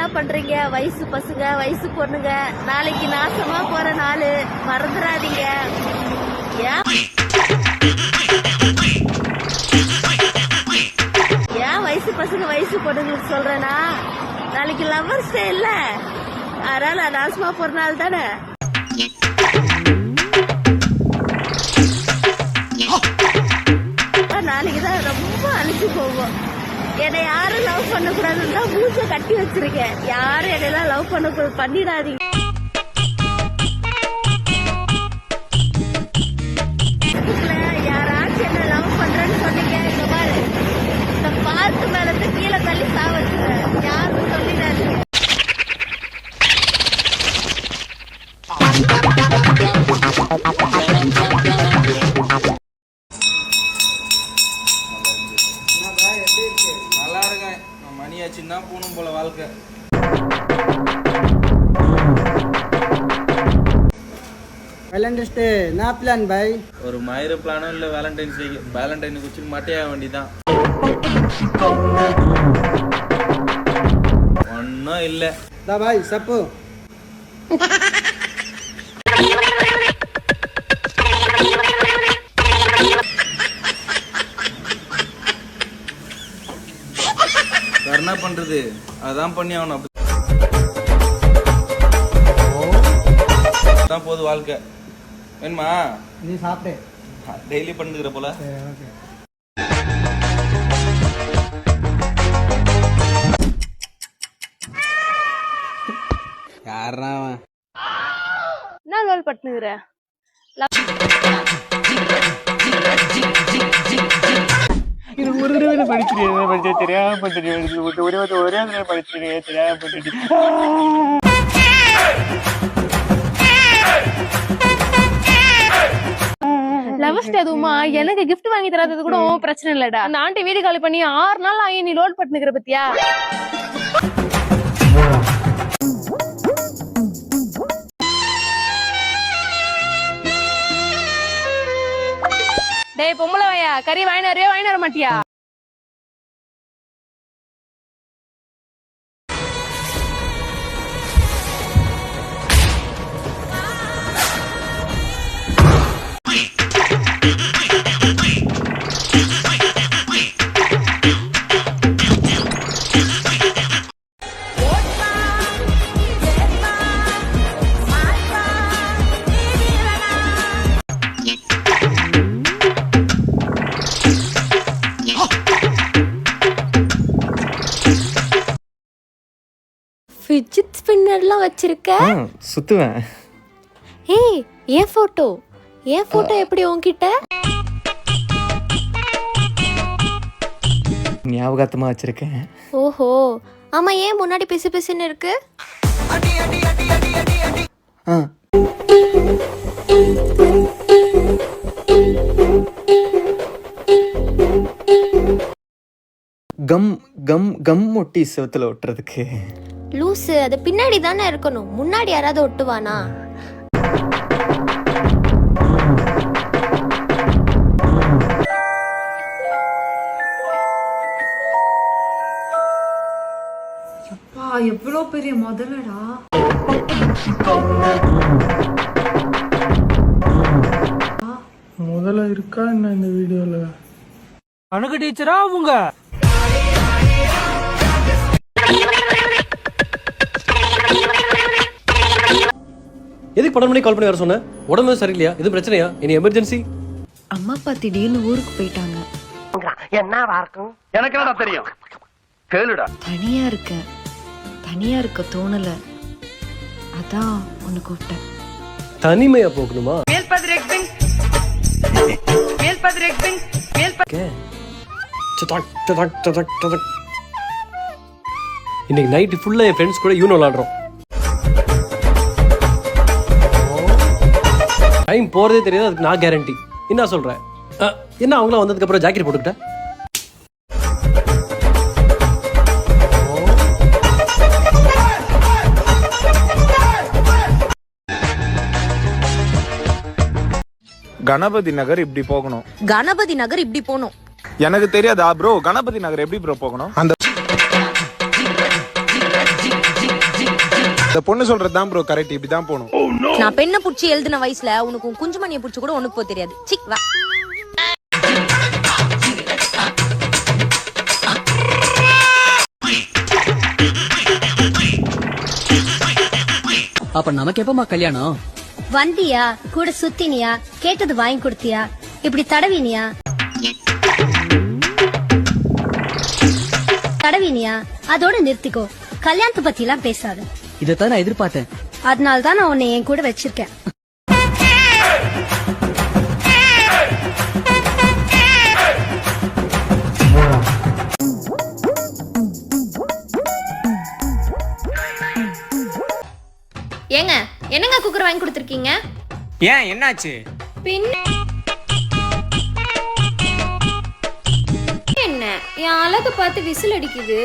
என்ன பண்றீங்க? வயசு பசங்க வயசு பொண்ணுங்க. நாளைக்கு நாசமா போற நாள். மறந்துடாதீங்க ஏன்? ஏன் வயசு பசங்க வயசு பொண்ணுங்களுக்கு சொல்கிறேன்னா நாளைக்கு லவ்வர்ஸ் டே இல்ல. அதனால நாசமா போற நாள் தானே? நாளைக்கு தான் ரொம்ப அழிச்சு போவோம். என்னை யாரும் லவ் பண்ணக்கூடாதுன்னு தான் மூச்சை கட்டி வச்சிருக்கேன். யாரும் என்னையெல்லாம் லவ் பண்ண பண்ணிடாதீங்க. மணியாச்சுன்னு போகணும் போல வாழ்க்கை. வேலண்டைன்ஸ் டே என்ன பிளான் பாய் ஒரு மயிறு பிளானும் இல்லை வேலண்டைன்ஸ் டேக்கு வேலண்டைனுக்கு வச்சு மட்டையாக வேண்டிதான் ஒன்றும் இல்லை. தா பாய் சப்பு. என்ன பண்ணுறது அதான் பண்ணி ஆகணும். அப்படி தான் போகுது வாழ்க்கை. வேணுமா? நீ சாப்பிட்டு டெய்லி பண்ணுகிற போல? சரி ஓகே. யாரா அவன்? என்ன லோல் பட்டுனுக்குற இது ஒரு தடவை படிச்சிருக்கேன் தெரியாம ஒரே ஒரு ஒரே தடவை படிச்சிருக்கேன் தெரியாம எனக்கு கிஃப்ட் வாங்கி தராதது கூட பிரச்சனை இல்லடா. அந்த ஆண்டி வீடு காலி பண்ணி ஆறு நாள் ஆகி நீ லோட் பண்ணிக்கிற பத்தியா? டேய் பொம்பளை வாயா கறி வாங்கிட்டு வாங்கினார மாட்டியா? ஃபிஜிட் ஸ்பின்னர்லாம் வச்சிருக்க? சுத்துவேன். ஏய் ஏன் போட்டோ ஏன் போட்டோ எப்படி உன்கிட்ட? ஞாபகார்த்தமா வச்சிருக்கேன். ஓஹோ ஆமா ஏன் முன்னாடி பிசு பிசுன்னு இருக்கு? ஆ. கம் கம் கம் ஒட்டி செவத்துல ஒட்டுறதுக்கு. லூசு அது பின்னாடி தானே இருக்கணும். முன்னாடி யாராவது ஒட்டுவானா? அப்பா எவ்வளோ பெரிய முதலடா. முதல்ல இருக்கா என்ன இந்த வீடியோல? அணுகு டீச்சரா அவங்க எதுக்கு மணிக்கு கால் பண்ணி வர சொன்னேன் உடம்பு சரியில்லையா? எதுவும் பிரச்சனையா? இனி எமர்ஜென்சி அம்மா அப்பா திடீர்னு ஊருக்கு போயிட்டாங்க. எனக்கு என்னடா தெரியும்? கேளுடா. தனியா இருக்க. தனியா இருக்க தோணல. அதான் உன்னை கூப்பிட்டேன். தனிமையா போகணுமா. இன்னைக்கு நைட்டு ஃபுல்லா என் ஃப்ரெண்ட்ஸ் கூட யூனோ விளாடுறோம். டைம் போறதே தெரியாது அதுக்கு நான் கேரண்டி என்ன சொல்றேன் அஹ், என்ன அவங்களாம் வந்ததுக்கு அப்புறம் ஜாக்கெட் போட்டுக்கிட்டேன் கணபதி நகர் இப்படி போகணும். கணபதி நகர் இப்படி போகணும். எனக்கு தெரியாதா ப்ரோ கணபதி நகர் எப்படி ப்ரோ போகணும்? அந்த இந்த பொண்ணு சொல்றது தான் ப்ரோ கரெக்ட் இப்படி தான் போகணும் நான் பெண்ணை புடிச்சு எழுதின வயசுல உனக்கு உன் குஞ்சுமணியை புடிச்சு கூட உனக்கு போக தெரியாது. சிக் வா. அப்ப நமக்கு எப்பமா கல்யாணம்? வந்தியா கூட சுத்தினியா கேட்டது வாங்கி கொடுத்தியா? இப்படி தடவினியா? தடவினியா? அதோட நிறுத்திக்கோ. கல்யாணத்தை பத்தி எல்லாம் பேசாத. இதைத்தான் நான் எதிர்பார்த்தேன். அதனால தான் நான் உன்னை என் கூட வச்சிருக்கேன். ஏங்க என்னங்க குக்கர் வாங்கி கொடுத்துருக்கீங்க? ஏன் என்னாச்சு? பின்ன என்ன? என் அழகு பார்த்து விசில் அடிக்குது.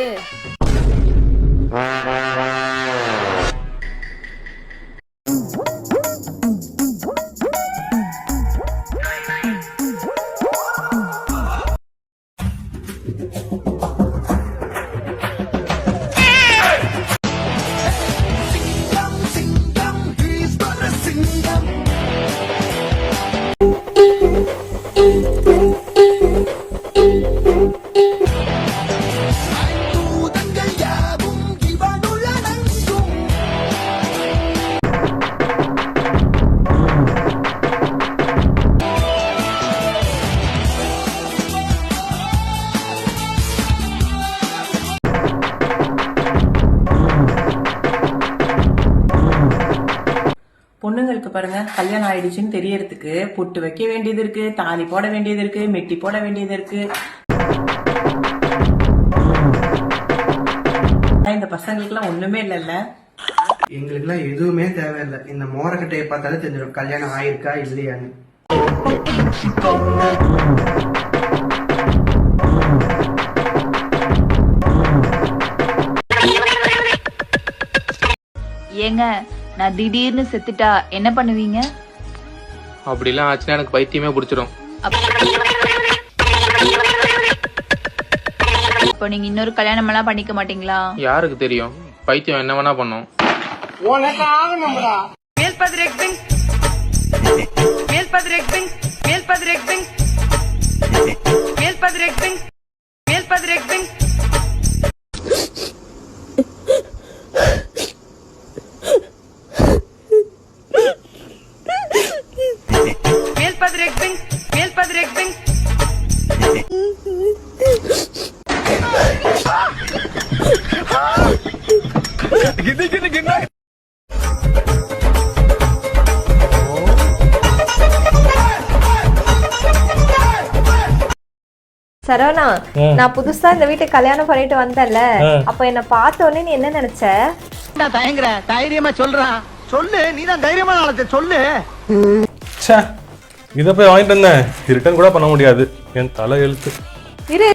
கல்யாணம் ஆயிடுச்சுன்னு தெரியறதுக்கு பொட்டு வைக்க வேண்டியது இருக்கு தாலி போட வேண்டியது இருக்கு மெட்டி போட வேண்டியது இருக்கு. இந்த பசங்களுக்குலாம் ஒண்ணுமே இல்லைல்ல. எங்களுக்குலாம் எதுவுமே தேவையில்லை. இந்த மோரக்கட்டையை பார்த்தாலே தெரிஞ்சிடும் கல்யாணம் ஆயிருக்கா இல்லையான்னு. ஏங்க நான் திடீர்னு செத்துட்டா என்ன பண்ணுவீங்க? அப்படிலாம் ஆச்சுன்னா எனக்கு பைத்தியமே பிடிச்சிரும். இப்போ நீங்க இன்னொரு கல்யாணம் எல்லாம் பண்ணிக்க மாட்டீங்களா? யாருக்கு தெரியும்? பைத்தியம் என்ன வேணா பண்ணும். சரவணா நான் புதுசா இந்த வீட்டுக்கு கல்யாணம் பண்ணிட்டு வந்தேன்ல. அப்ப என்ன பார்த்த உடனே நீ என்ன நினைச்ச? தயங்குற தைரியமா சொல்றான் சொல்லு நீ தான் தைரியமா நாளத்தை சொல்லு. ச்சே இதை போய் வாங்கிட்டு வந்தேன். ரிட்டர்ன் கூட பண்ண முடியாது. என் தலை எழுத்து. இரு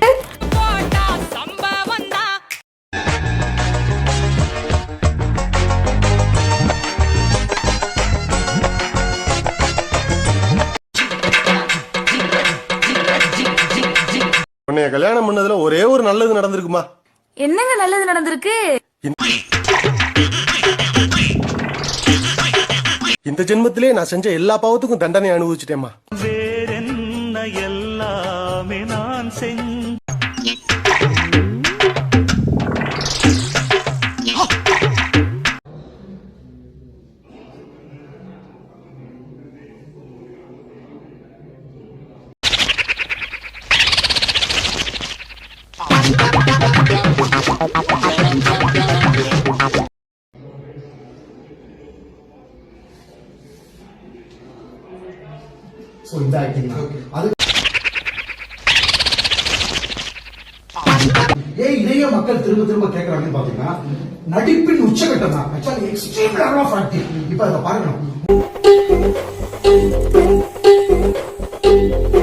உன்னைய கல்யாணம் பண்ணதுல ஒரே ஒரு நல்லது நடந்திருக்குமா? என்னங்க நல்லது நடந்திருக்கு? இந்த ஜென்மத்திலே நான் செஞ்ச எல்லா பாவத்துக்கும் தண்டனை அனுபவிச்சிட்டேம்மா. ஏன் இதையே மக்கள் திரும்ப திரும்ப கேட்கறாங்கன்னு பாத்தீங்கன்னா நடிப்பின் உச்சகட்டம் தான். Actually extreme level of acting இப்ப அதை பாருங்க.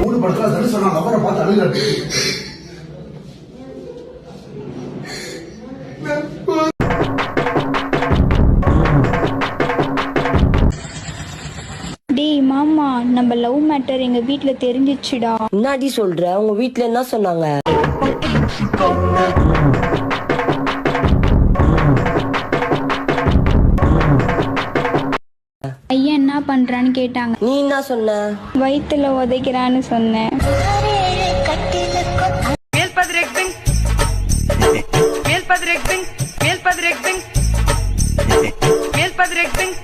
மூணு படத்துல தனு சொன்னாங்க அவரை பார்த்து அழுகிறாரு. நம்ம லவ் மேட்டர் எங்க வீட்ல தெரிஞ்சிச்சுடா. முன்னாடி சொல்ற? உங்க வீட்ல என்ன சொன்னாங்க? ஐயா என்ன பண்றான்னு கேட்டாங்க. நீ என்ன சொன்ன? வயித்துல உதைக்கிறான்னு சொன்னேன் மேல் பதிரெக்டிங் மேல் பதிரெக்டிங் மேல் பதிரெக்டிங்